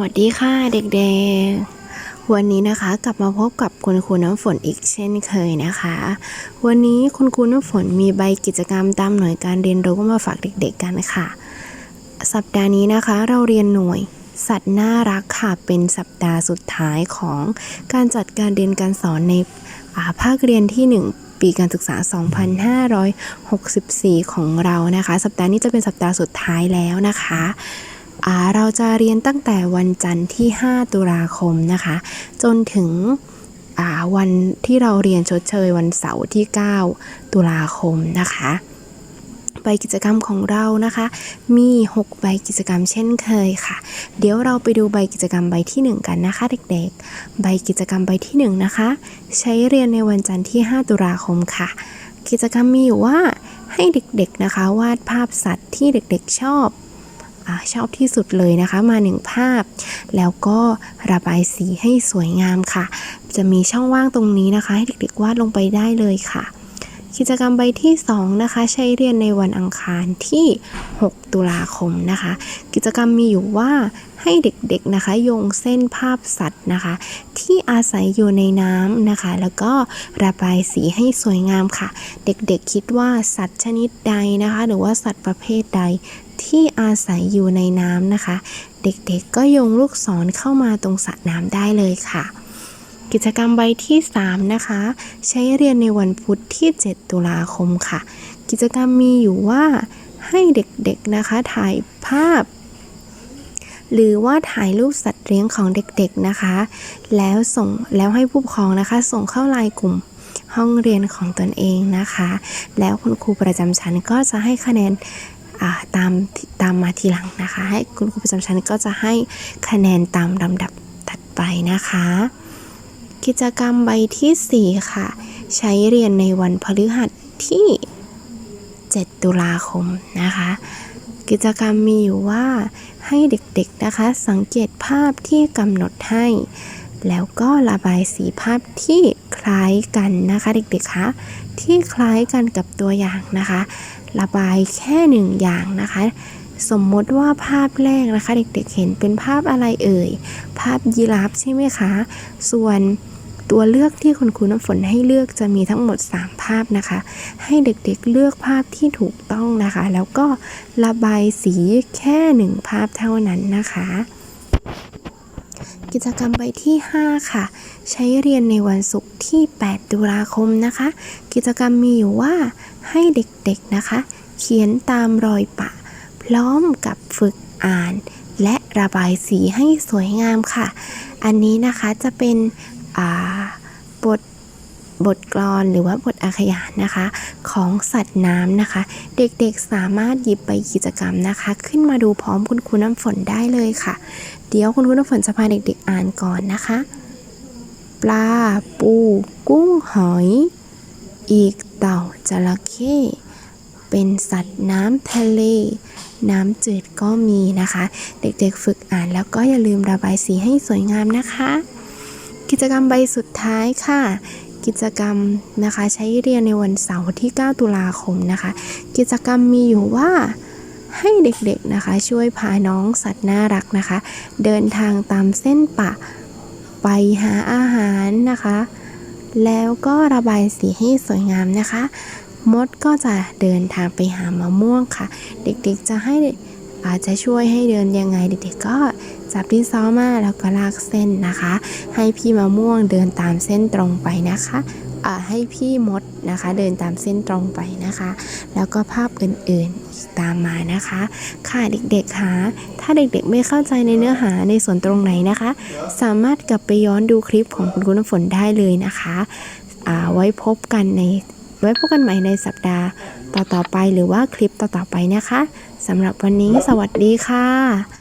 วัสดีค่ะเด็กๆ วันนี้นะคะกลับมาพบกับคุณครูน้ำฝนอีกเช่นเคยนะคะ วันนี้คุณครูน้ำฝนมีใบกิจกรรมตามหน่วยการเรียนรู้มาฝากเด็กๆกันค่ะ สัปดาห์นี้นะคะเราเรียนหน่วยสัตว์น่ารักค่ะเป็นสัปดาห์สุดท้ายของการจัดการเรียนการสอนในาภาคเรียนที่ 1ปีการศึกษา 2564 ของเรานะคะ สัปดาห์นี้จะเป็นสัปดาห์สุดท้ายแล้วนะคะ เราจะเรียนตั้งแต่วันจันทร์ที่ 5 ตุลาคมนะคะ จนถึงวันที่เราเรียนชดเชยวันเสาร์ที่ 9 ตุลาคมนะคะใบกิจกรรมของเรานะคะ มี 6 ใบกิจกรรมเช่นเคยค่ะ เดี๋ยวเราไปดูใบกิจกรรมใบที่ 1 กันนะคะ เด็กๆ ใบกิจกรรมใบที่ 1 นะคะ ใช้เรียนในวันจันทร์ที่ 5 ตุลาคมค่ะ กิจกรรมมีอยู่ว่าให้เด็กๆนะคะ วาดภาพสัตว์ที่เด็กๆชอบ อาชอบที่สุดเลยนะคะมาหนึ่งภาพ แล้วก็ระบายสีให้สวยงามค่ะ จะมีช่องว่างตรงนี้นะคะ ให้เด็กๆวาดลงไปได้เลยค่ะ กิจกรรมใบที่ 2 นะคะ ใช้เรียนในวันอังคารที่ 6 ตุลาคมนะคะ กิจกรรมมีอยู่ว่าให้เด็กๆนะคะโยงเส้นภาพสัตว์นะคะ ที่อาศัยอยู่ในน้ำนะคะ แล้วก็ระบายสีให้สวยงามค่ะ เด็กๆคิดว่าสัตว์ชนิดใดนะคะ หรือว่าสัตว์ประเภทใดที่อาศัยอยู่ในน้ำนะคะ เด็กๆก็โยงลูกศรเข้ามาตรงสระน้ำได้เลยค่ะ กิจกรรมใบที่ 3 นะคะ ใช้เรียนในวันพุธที่ 7 ตุลาคมค่ะ กิจกรรมมีอยู่ว่าให้เด็กๆนะคะถ่ายภาพ หรือว่าถ่ายรูปสัตว์เลี้ยงของเด็กๆนะคะ แล้วส่งแล้วให้ผู้ปกครองนะคะ ส่งเข้าไลน์กลุ่มห้องเรียนของตนเองนะคะ แล้วคุณครูประจำชั้นก็จะให้คะแนนตามตามมาทีหลังนะคะ ให้คุณครูประจำชั้นก็จะให้คะแนนตามลำดับถัดไปนะคะ กิจกรรมใบทีสี่ 4 ค่ะ ใช้เรียนในวันพฤหัสที่ 7 ตุลาคมนะคะ กิจกรรมมีอยู่ว่าให้เด็กๆนะคะ สังเกตภาพที่กำหนดให้ แล้วก็ระบายสีภาพที่คล้ายกันนะคะเด็กๆคะที่คล้ายกันกับตัวอย่างนะคะ ระบายแค่หนึ่งอย่างนะคะ สมมติว่าภาพแรกนะคะ เด็กๆเห็นเป็นภาพอะไรเอ่ย ภาพยีราฟใช่ไหมคะ ส่วนตัวเลือกที่คุณครูน้ำฝนให้เลือกจะมีทั้งหมด 3 ภาพนะคะ ให้เด็กๆเลือกภาพที่ถูกต้องนะคะ แล้วก็ระบายสีแค่หนึ่งภาพเท่านั้นนะคะ กิจกรรมใบที่ 5 ค่ะ ใช้เรียนในวันศุกร์ที่ 8 ตุลาคมนะคะ กิจกรรมมีอยู่ว่าให้เด็กๆนะคะ เขียนตามรอยปะ พร้อมกับฝึกอ่าน และระบายสีให้สวยงามค่ะ อันนี้นะคะจะเป็นบทบทกลอนหรือว่าบทอาขยานนะคะ ของสัตว์น้ำนะคะ เด็กๆสามารถหยิบไปกิจกรรมนะคะ ขึ้นมาดูพร้อมคุณครูน้ำฝนได้เลยค่ะ เดี๋ยวคุณครูน้ำฝนจะพาเด็กๆอ่านก่อนนะคะ ปลาปู กุ้งหอย อีกเต่าจระเข้เป็นสัตว์น้ำทะเล น้ำจืดก็มีนะคะ เด็กๆฝึกอ่านแล้วก็อย่าลืมระบายสีให้สวยงามนะคะ กิจกรรมใบสุดท้ายค่ะ กิจกรรมนะคะใช้เรียนในวันเสาร์ที่ 9 ตุลาคมนะคะ กิจกรรมมีอยู่ว่าให้เด็กๆนะคะ ช่วยพาน้องสัตว์น่ารักนะคะ เดินทางตามเส้นป่าไปหาอาหารนะคะ แล้วก็ระบายสีให้สวยงามนะคะ มดก็จะเดินทางไปหามะม่วงค่ะ เด็กๆจะให้อาจจะช่วยให้เดินยังไง เด็กๆก็จับที่ซ้อมาแล้วก็ลากเส้นนะคะ ให้พี่มะม่วงเดินตามเส้นตรงไปนะคะให้พี่มดนะคะเดินตามเส้นตรงไปนะคะ แล้วก็ภาพอื่นๆตามมานะคะ ค่ะเด็กๆคะถ้าเด็กๆไม่เข้าใจในเนื้อหาในส่วนตรงไหนนะคะ สามารถกลับไปย้อนดูคลิปของคุณครูน้ำฝนได้เลยนะคะไว้พบกันใน ไว้พบกันใหม่ในสัปดาห์ต่อๆไปหรือว่าคลิปต่อๆไปนะคะสำหรับวันนี้สวัสดีค่ะ